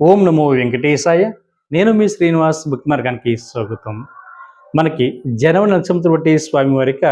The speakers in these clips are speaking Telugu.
ఓం నమో వెంకటేశాయ. నేను మీ శ్రీనివాస్ బుక్ మార్గానికి స్వాగతం. మనకి జనవరి నక్షత్రం బట్టి స్వామి వారికి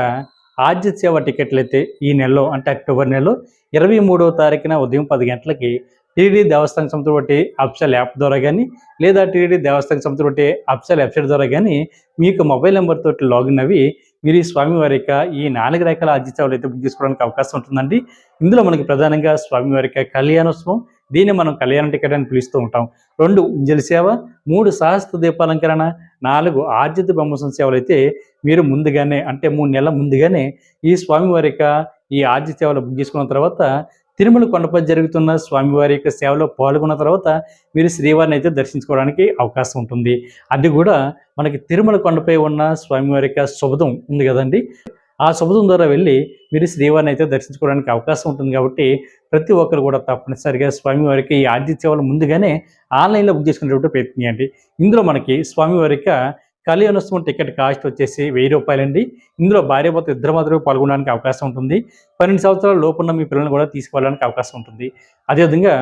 ఆద్య సేవ టికెట్లు అయితే ఈ నెలలో అంటే అక్టోబర్ నెలలో ఇరవై మూడవ తారీఖున ఉదయం పది గంటలకి టీడీ దేవస్థానం సంస్థ బట్టి అప్సల్ యాప్ ద్వారా కానీ లేదా టీడీ దేవస్థానం సంస్థ బట్టి అప్సల్ వెబ్సైట్ ద్వారా కానీ మీకు మొబైల్ నెంబర్ తోటి లాగిన్ అవి మీరు ఈ స్వామివారి యొక్క ఈ నాలుగు రకాల ఆద్య సేవలు అయితే బుక్ చేసుకోవడానికి అవకాశం ఉంటుందండి. ఇందులో మనకి ప్రధానంగా స్వామివారి యొక్క కళ్యాణోత్సవం దీన్ని మనం కళ్యాణ టికెట్ అని పిలుస్తూ ఉంటాం. రెండు ఉంజల సేవ మూడు సహస్త్ర దీపాలంకరణ నాలుగు ఆర్జిత బ్రహ్మసం సేవలు అయితే మీరు ముందుగానే అంటే మూడు నెలల ముందుగానే ఈ స్వామివారి యొక్క ఈ ఆర్జిత సేవలు బుక్ చేసుకున్న తర్వాత తిరుమల కొండపై జరుగుతున్న స్వామివారి యొక్క సేవలో పాల్గొన్న తర్వాత మీరు శ్రీవారిని అయితే దర్శించుకోవడానికి అవకాశం ఉంటుంది. అది కూడా మనకి తిరుమల కొండపై ఉన్న స్వామివారి యొక్క శుభదం ఉంది కదండి. ఆ సముద్రం ద్వారా వెళ్ళి మీరు శ్రీవారిని అయితే దర్శించుకోవడానికి అవకాశం ఉంటుంది కాబట్టి ప్రతి ఒక్కరు కూడా తప్పనిసరిగా స్వామివారికి ఈ ఆర్థిక సేవలు ముందుగానే ఆన్లైన్లో బుక్ చేసుకునేటువంటి ప్రయత్నం చేయండి. ఇందులో మనకి స్వామివారి యొక్క కళ్యాణోత్సవం టికెట్ కాస్ట్ వచ్చేసి వెయ్యి రూపాయలండి. ఇందులో భార్యాభర్త ఇద్దరు మాత్రమే పాల్గొనడానికి అవకాశం ఉంటుంది. పన్నెండు సంవత్సరాల లోపున్న మీ పిల్లల్ని కూడా తీసుకువెళ్ళడానికి అవకాశం ఉంటుంది. అదేవిధంగా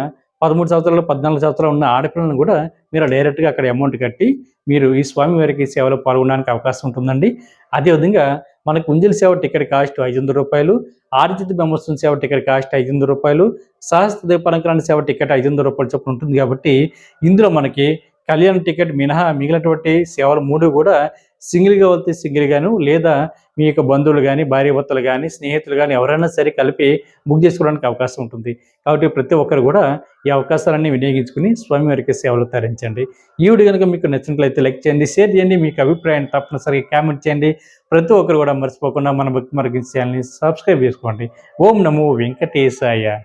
పదమూడు సంవత్సరాలు పద్నాలుగు సంవత్సరాలు ఉన్న ఆడపిల్లలను కూడా మీరు డైరెక్ట్గా అక్కడ అమౌంట్ కట్టి మీరు ఈ స్వామివారికి సేవలో పాల్గొనడానికి అవకాశం ఉంటుందండి. అదేవిధంగా మనకు ఉంజల సేవ టికెట్ కాస్ట్ ఐదు వందల రూపాయలు ఆర్జిత బ్రహ్మోత్సవం సేవ టికెట్ కాస్ట్ ఐదు వందల రూపాయలు సహస్ర దీపాలంకరణ సేవ టికెట్ ఐదు వందల రూపాయలు చొప్పున ఉంటుంది కాబట్టి ఇందులో మనకి కళ్యాణ్ టికెట్ మినహా మిగిలినటువంటి సేవలు మూడు కూడా సింగిల్గా వస్తే సింగిల్గాను లేదా మీ యొక్క బంధువులు కానీ భార్యభర్తలు కానీ స్నేహితులు కానీ ఎవరైనా సరే కలిపి బుక్ చేసుకోవడానికి అవకాశం ఉంటుంది. కాబట్టి ప్రతి ఒక్కరు కూడా ఈ అవకాశాలన్నీ వినియోగించుకుని స్వామివారికి సేవలు తరించండి. ఈ వీడియో కనుక మీకు నచ్చినట్లయితే లైక్ చేయండి షేర్ చేయండి మీకు అభిప్రాయాన్ని తప్పనిసరిగా కామెంట్ చేయండి. ప్రతి ఒక్కరు కూడా మర్చిపోకుండా మన భక్తి మార్గించాలని సబ్స్క్రైబ్ చేసుకోండి. ఓం నమో వెంకటేశాయ.